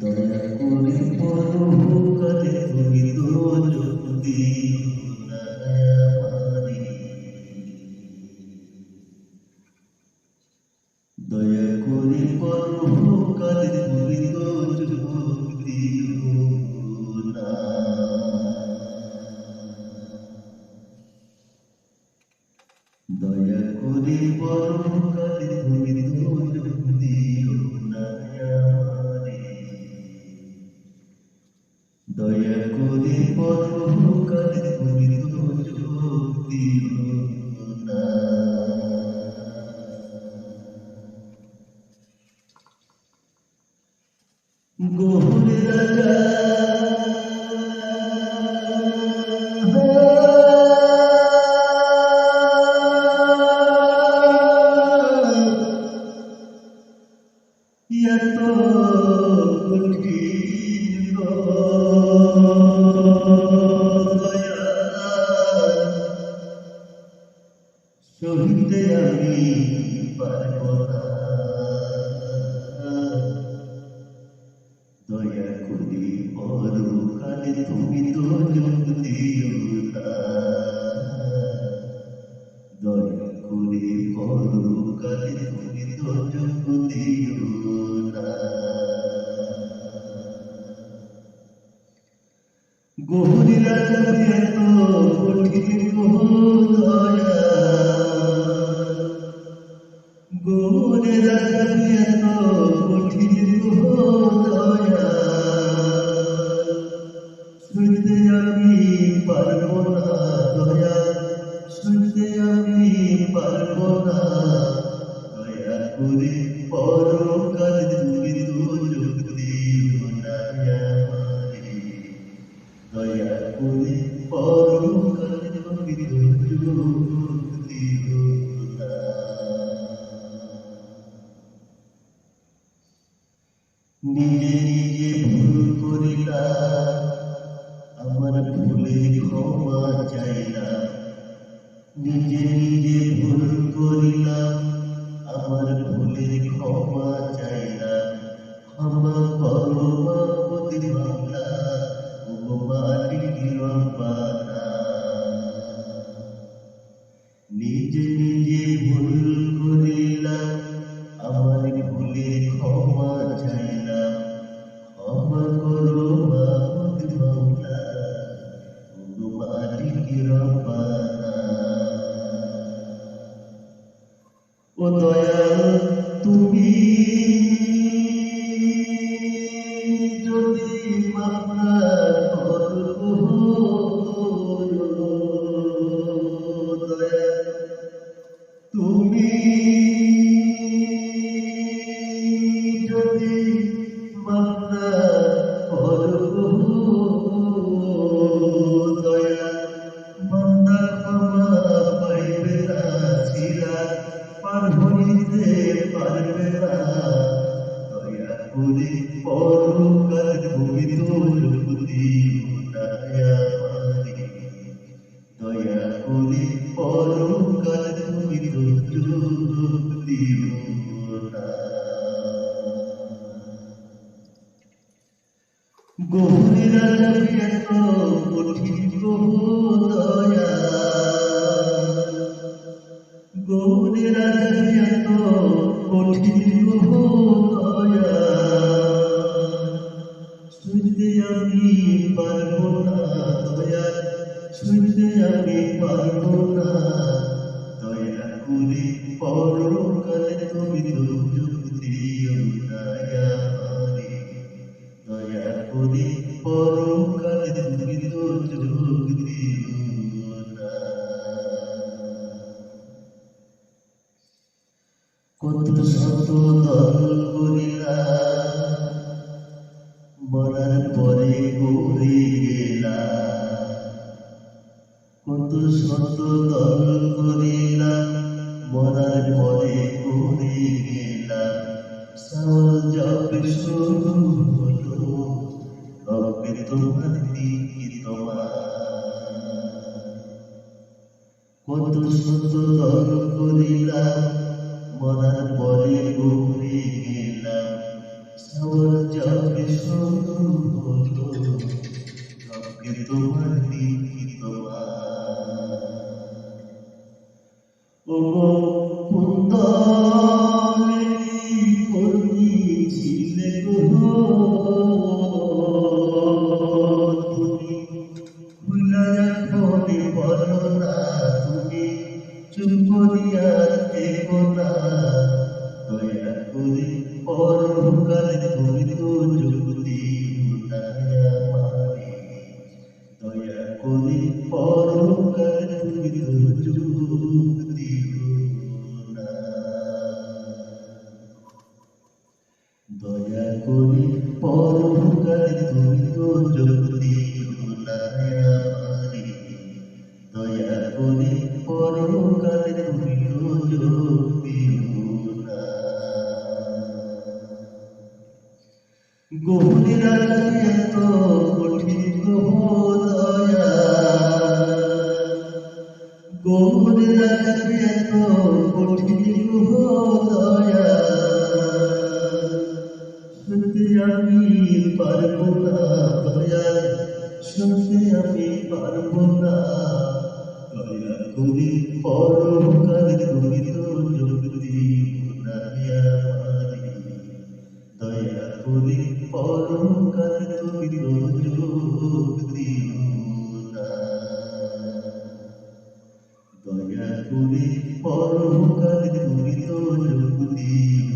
দয়া করে পরকালে তুমি দোজক দিও না আমারে। দয়া করে পরকালে তুমি দোজক দিও না দয়া করে তুমি দয়া করে তুমি দোজক দিও গহরি রাজা এত কঠিন দয়া গহরি রাজা এত কঠিন দয়া শুনতে আমি পারব না দয়া শুনতে আমি পারব না দয়া করে পরকাল নিজে নিজে ভুল করিলাম আমার ভুলে ক্ষমা চাইলাম নিজে নিজে ভুল করিলাম আমার ভুলে ক্ষমা চাইলাম ক্ষমা করো মাপতি বাংলা ও মালিক রব্বানা নিজে Europe. করে পরকাল তুমি তোর দিও না আমারে দয়া করে পরকাল তুমি দুর্যোগ দিও এত কঠিন গভীর পরকালে তুমি দুর্যোগ দিও না আমারে দয়া করে পরকালে তুমি দুর্যোগ দিও কত কত শত দল করিলা মরার পরে গড়ে গেলা সাওয়াল যাবে শুরু হলো রবে তোমার দিকে তোমার। কত শত দল করিলাম, মরার পরে ঘুরে গেলাম। যাবে শুরু হলো রবকে তোমার দিকি তুমি তো যুক্তি আমারে দয়া করে তুমি তো যুক্তি না দয়া তুমি তো যুক্তি না। গভীর এত কঠিন গো দয়া গভীর এত কঠিন গো দয়া শুনতে আমি পারব না। দয়া শুনতে আমি দয়া করে পরকালে তুমি তো যোগ দিও